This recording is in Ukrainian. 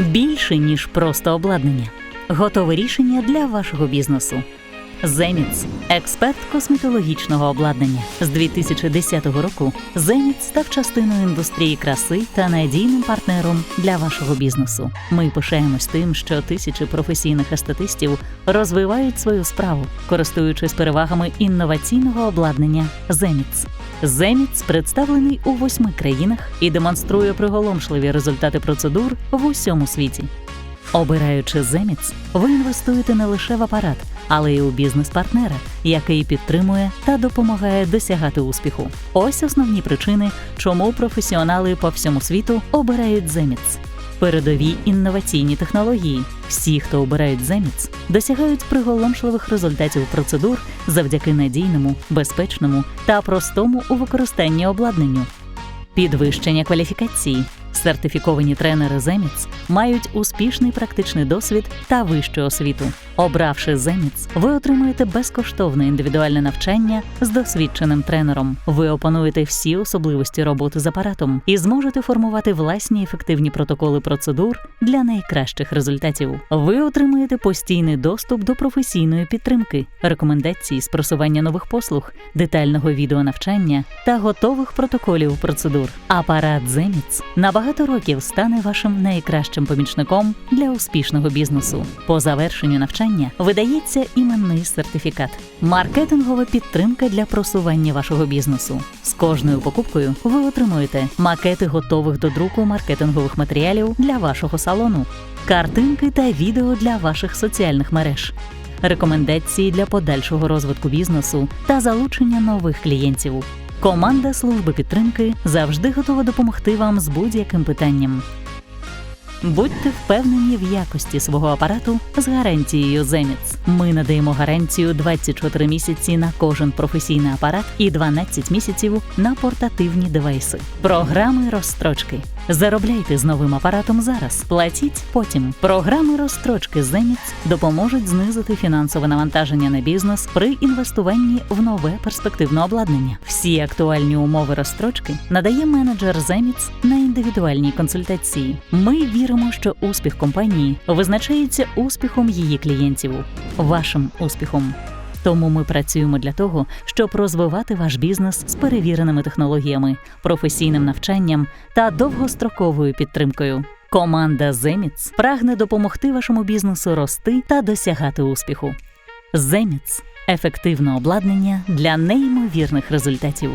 більше ніж просто обладнання. Готове рішення для вашого бізнесу. Земіц експерт косметологічного обладнання. З 2010 року Земіц став частиною індустрії краси та надійним партнером для вашого бізнесу. Ми пишаємось тим, що тисячі професійних естетистів розвивають свою справу, користуючись перевагами інноваційного обладнання Земіц. Земіц представлений у восьми країнах і демонструє приголомшливі результати процедур в усьому світі. Обираючи Земіц, ви інвестуєте не лише в апарат, але й у бізнес-партнера, який підтримує та допомагає досягати успіху. Ось основні причини, чому професіонали по всьому світу обирають Земіц. Передові інноваційні технології. Всі, хто обирають Земіц, досягають приголомшливих результатів процедур завдяки надійному, безпечному та простому у використанні обладнанню. Підвищення кваліфікації. Сертифіковані тренери Земіц мають успішний практичний досвід та вищу освіту. Обравши Земіц, ви отримуєте безкоштовне індивідуальне навчання з досвідченим тренером. Ви опануєте всі особливості роботи з апаратом і зможете формувати власні ефективні протоколи процедур для найкращих результатів. Ви отримуєте постійний доступ до професійної підтримки, рекомендацій з просування нових послуг, детального відеонавчання та готових протоколів процедур. Апарат Земіц набагато років стане вашим найкращим помічником для успішного бізнесу. По завершенню навчання видається іменний сертифікат, маркетингова підтримка для просування вашого бізнесу. З кожною покупкою ви отримуєте макети готових до друку маркетингових матеріалів для вашого салону, картинки та відео для ваших соціальних мереж. Рекомендації для подальшого розвитку бізнесу та залучення нових клієнтів. Команда служби підтримки завжди готова допомогти вам з будь-яким питанням. Будьте впевнені в якості свого апарату з гарантією Земіц. Ми надаємо гарантію 24 місяці на кожен професійний апарат і 12 місяців на портативні девайси. Програми розстрочки. Заробляйте з новим апаратом зараз, платіть потім. Програми розстрочки Земіц допоможуть знизити фінансове навантаження на бізнес при інвестуванні в нове перспективне обладнання. Всі актуальні умови розстрочки надає менеджер Земіц на індивідуальній консультації. Ми віримо, що успіх компанії визначається успіхом її клієнтів, вашим успіхом. Тому ми працюємо для того, щоб розвивати ваш бізнес з перевіреними технологіями, професійним навчанням та довгостроковою підтримкою. Команда Земіц прагне допомогти вашому бізнесу рости та досягати успіху. Земіц ефективне обладнання для неймовірних результатів.